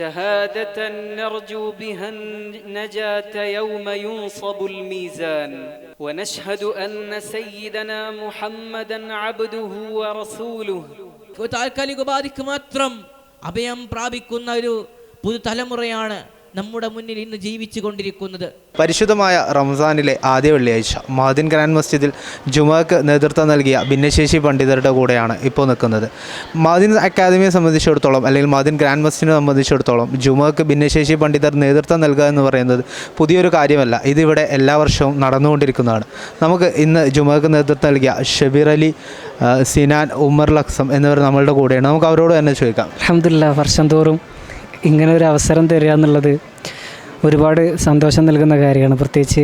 شهادة نرجو بها النجاة يوم ينصب الميزان ونشهد أن سيدنا محمدا عبده ورسوله ഒരു താൽക്കാലിക ഉപാധിക്ക് മാത്രം അഭയം പ്രാപിക്കുന്ന ഒരു പുതുതലമുറയാണ് നമ്മുടെ മുന്നിൽ ഇന്ന് ജീവിച്ചു കൊണ്ടിരിക്കുന്നത് പരിശുദ്ധമായ റംസാനിലെ ആദ്യ വെള്ളിയാഴ്ച മാദിൻ ഗ്രാൻഡ് മസ്ജിദിൽ ജുമാക്ക് നേതൃത്വം നൽകിയ ഭിന്നശേഷി പണ്ഡിതരുടെ കൂടെയാണ് ഇപ്പോൾ നിൽക്കുന്നത്. മാദിൻ അക്കാദമിയെ സംബന്ധിച്ചിടത്തോളം അല്ലെങ്കിൽ മാദിൻ ഗ്രാൻഡ് മസ്ജിദിനെ സംബന്ധിച്ചിടത്തോളം ജുമാക്ക് ഭിന്നശേഷി പണ്ഡിതർ നേതൃത്വം നൽകുക എന്ന് പറയുന്നത് പുതിയൊരു കാര്യമല്ല. ഇതിവിടെ എല്ലാ വർഷവും നടന്നുകൊണ്ടിരിക്കുന്നതാണ്. നമുക്ക് ഇന്ന് ജുമാക്ക് നേതൃത്വം നൽകിയ ഷബീർ അലി സിനാൻ ഉമർ ലക്സം എന്നിവർ നമ്മളുടെ കൂടെയാണ്. നമുക്ക് അവരോട് തന്നെ ചോദിക്കാം. അലഹമില്ല വർഷം തോറും ഇങ്ങനെ ഒരു അവസരം തരിക എന്നുള്ളത് ഒരുപാട് സന്തോഷം നൽകുന്ന കാര്യമാണ്. പ്രത്യേകിച്ച്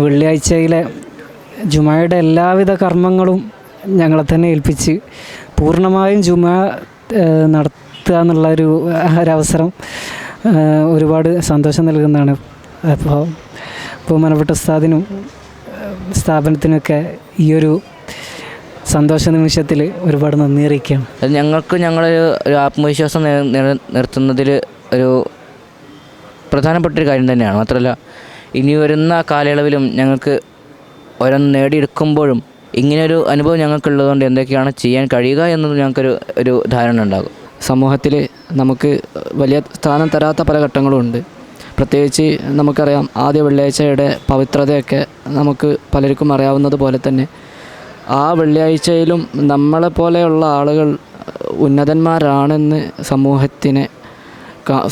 വെള്ളിയാഴ്ചയിലെ ജുമായുടെ എല്ലാവിധ കർമ്മങ്ങളും ഞങ്ങളെ തന്നെ ഏൽപ്പിച്ച് പൂർണമായും ജുമ നടത്തുക എന്നുള്ള ഒരു ഒരവസരം ഒരുപാട് സന്തോഷം നൽകുന്നതാണ്. അപ്പോൾ ബഹുമാനപ്പെട്ട ഉസ്താദിനും സ്ഥാപനത്തിനൊക്കെ ഈയൊരു സന്തോഷ നിമിഷത്തിൽ ഒരുപാട് നന്ദി അറിയിക്കാം. അത് ഞങ്ങൾക്ക് ഞങ്ങളൊരു ഒരു ആത്മവിശ്വാസം നില- നില- നിർത്തുന്നതിൽ ഒരു പ്രധാനപ്പെട്ട ഒരു കാര്യം തന്നെയാണ്. മാത്രമല്ല ഇനി വരുന്ന കാലയളവിലും ഞങ്ങൾക്ക് ഓരോന്ന് നേടിയെടുക്കുമ്പോഴും ഇങ്ങനെയൊരു അനുഭവം ഞങ്ങൾക്കുള്ളതുകൊണ്ട് എന്തൊക്കെയാണ് ചെയ്യാൻ കഴിയുക എന്നത് ഞങ്ങൾക്കൊരു ഒരു ധാരണ ഉണ്ടാകും. സമൂഹത്തിൽ നമുക്ക് വലിയ സ്ഥാനം തരാത്ത പല ഘട്ടങ്ങളുമുണ്ട് പ്രത്യേകിച്ച് നമുക്കറിയാം ആദ്യ വെള്ളിയാഴ്ചയുടെ പവിത്രതയൊക്കെ നമുക്ക് പലർക്കും അറിയാവുന്നത് പോലെ തന്നെ ആ വെള്ളിയാഴ്ചയിലും നമ്മളെപ്പോലെയുള്ള ആളുകൾ ഉന്നതന്മാരാണെന്ന് സമൂഹത്തിന്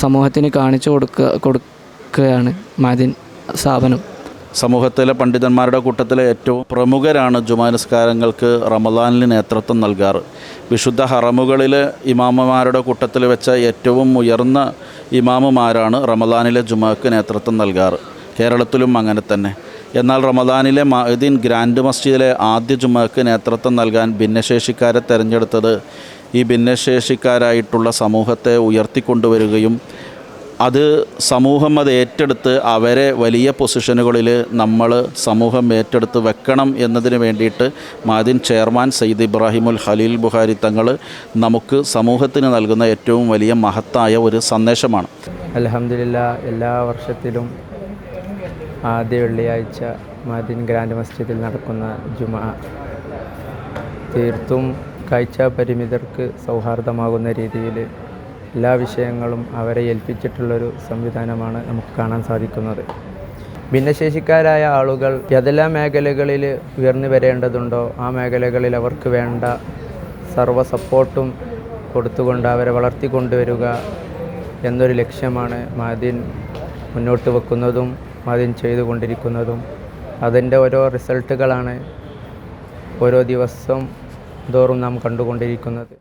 സമൂഹത്തിന് കാണിച്ചു കൊടുക്കുക കൊടുക്കുകയാണ് മാദിൻ സ്ഥാപനം. സമൂഹത്തിലെ പണ്ഡിതന്മാരുടെ കൂട്ടത്തിലെ ഏറ്റവും പ്രമുഖരാണ് ജുമാ നിസ്കാരങ്ങൾക്ക് റമദാനിൽ നേതൃത്വം നൽകാറ്. വിശുദ്ധ ഹറമുകളിൽ ഇമാമമാരുടെ കൂട്ടത്തിൽ വെച്ച ഏറ്റവും ഉയർന്ന ഇമാമുമാരാണ് റമദാനിലെ ജുമാക്ക് നേതൃത്വം നൽകാറ്. കേരളത്തിലും അങ്ങനെ തന്നെ. എന്നാൽ റമദാനിലെ മഹദീൻ ഗ്രാൻഡ് മസ്ജിദിലെ ആദ്യ ജുമാക്ക് നേതൃത്വം നൽകാൻ ഭിന്നശേഷിക്കാരെ തിരഞ്ഞെടുത്തത് ഈ ഭിന്നശേഷിക്കാരായിട്ടുള്ള സമൂഹത്തെ ഉയർത്തിക്കൊണ്ടുവരികയും അത് സമൂഹം അത് ഏറ്റെടുത്ത് അവരെ വലിയ പൊസിഷനുകളിൽ നമ്മൾ സമൂഹം ഏറ്റെടുത്ത് വെക്കണം എന്നതിന് വേണ്ടിയിട്ട് മാദിൻ ചെയർമാൻ സയ്യിദ് ഇബ്രാഹിമുൽ ഖലീൽ ബുഹാരി തങ്ങൾ നമുക്ക് സമൂഹത്തിന് നൽകുന്ന ഏറ്റവും വലിയ മഹത്തായ ഒരു സന്ദേശമാണ്. അലഹമില്ല എല്ലാ വർഷത്തിലും ആദ്യ വെള്ളിയാഴ്ച മദീൻ ഗ്രാൻഡ് മസ്ജിദിൽ നടക്കുന്ന ജുമാ. തീർത്തും കാഴ്ച പരിമിതർക്ക് സൗഹാർദ്ദമാകുന്ന രീതിയിൽ എല്ലാ വിഷയങ്ങളും അവരെ ഏൽപ്പിച്ചിട്ടുള്ളൊരു സംവിധാനമാണ് നമുക്ക് കാണാൻ സാധിക്കുന്നത്. ഭിന്നശേഷിക്കാരായ ആളുകൾ ഏതെല്ലാം മേഖലകളിൽ ഉയർന്നു വരേണ്ടതുണ്ടോ ആ മേഖലകളിൽ അവർക്ക് വേണ്ട സർവ സപ്പോർട്ടും കൊടുത്തുകൊണ്ട് അവരെ വളർത്തിക്കൊണ്ടുവരിക എന്നൊരു ലക്ഷ്യമാണ് മാദിൻ മുന്നോട്ട് വെക്കുന്നതും മാദിൻ ചെയ്തുകൊണ്ടിരിക്കുന്നതും അതിന്റെ ഓരോ റിസൾട്ടുകളാണ് ഓരോ ദിവസം തോറും നാം കണ്ടുകൊണ്ടിരിക്കുന്നത്.